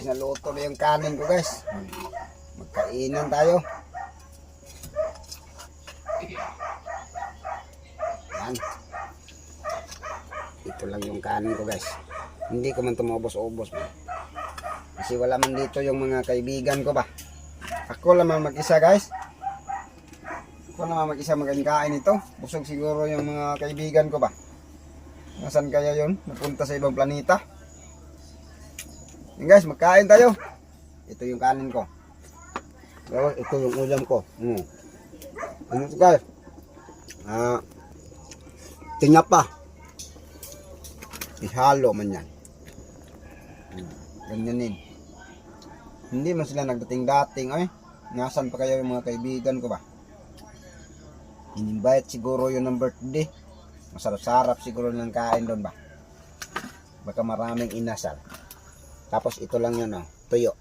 guys, naluto na yung kanin ko guys. Magkainan tayo. Yan. Ito lang yung kanin ko guys. Hindi ko man tumubos-ubos. man. Kasi wala man dito yung mga kaibigan ko ba. Ako lamang mag-isa guys. Ako lamang mag-isa magkain ito. Busog siguro yung mga kaibigan ko ba. Nasaan kaya yun? Napunta sa ibang planeta. Yan guys, magkain tayo. Ito yung kanin ko. Ito yung ulam ko. Mm. Ano ito guys? Ah, tinapa. Ihalo man yan. Mm. Ganyanin. Hindi man sila nagdating-dating ay. Nasaan pa kayo yung mga kaibigan ko ba? In-invite siguro yun ng birthday. Masarap-sarap siguro ng kain doon ba? Baka maraming inasal. Tapos ito lang yun, oh, tuyo.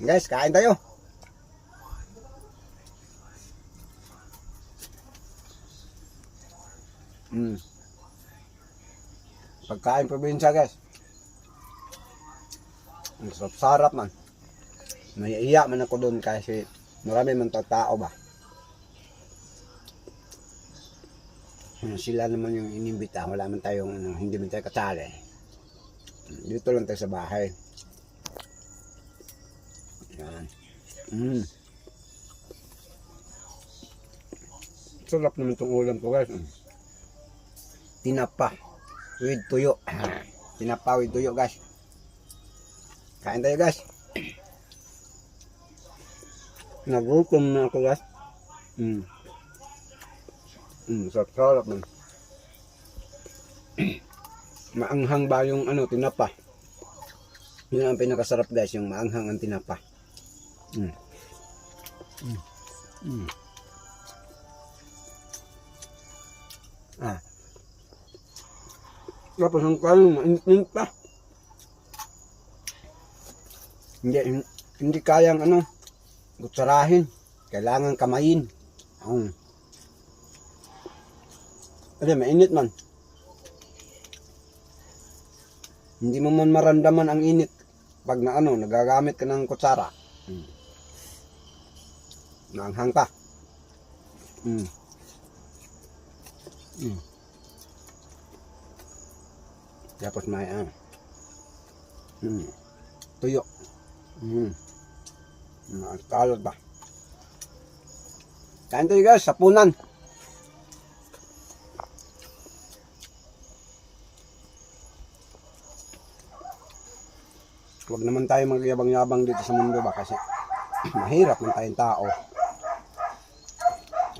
Guys, kain tayo. Mm. Pagkain probinsya, guys. Ang sarap-sarap man. Naiiyak man ako doon kasi marami man tao tao ba. Sila naman yung inimbita. Wala man tayong ano, hindi man tayo kasali. Dito lang tayo sa bahay. Yan. Mm. Sarap naman itong ulam ko guys. Mm. Tinapa. With tuyo. Tinapa with tuyo guys. Kain tayo guys. Nagutom na ako guys. Mm. Mm, sarap sarap man. maanghang ba yung ano, tinapa. Yun ang pinakasarap guys, yung maanghang ang tinapa. Mm. Mm. Mm. Ah. Tapos ang kain, mainit pa. Hindi, hin- hindi kayang ano, gutsarahin. Kailangan kamayin. Um. Kasi mainit man. Hindi mo man maramdaman ang init pag na ano, nagagamit ka ng kutsara. Hmm. Naanghang pa. Hmm. Hmm. Tapos may ano. Hmm. Tuyo. Hmm. Nakakalot ba? Kain tayo guys, sapunan. Huwag naman tayo magyabang-yabang dito sa mundo ba kasi mahirap man tayong tao.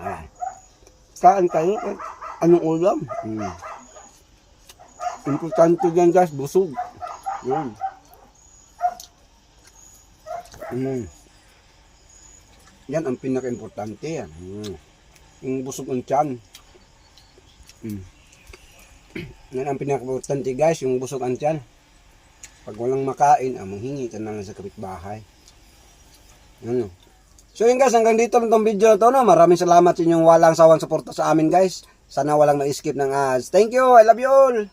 Ayan. Kain tayo. Anong ulam? Hmm. Importante dyan guys, busog. Yan. Hmm. Yan ang pinaka-importante yan. Hmm. Yung busog ang tiyan. Hmm. Yan ang pinaka-importante guys, yung busog ang tiyan. Pag walang makain, ah, manghingi ka na lang sa kapitbahay. Ano? So yun guys, hanggang dito lang tong video na to. No? Maraming salamat sa inyong walang sawang suporta sa amin guys. Sana walang ma-skip ng ads. Thank you, I love you all!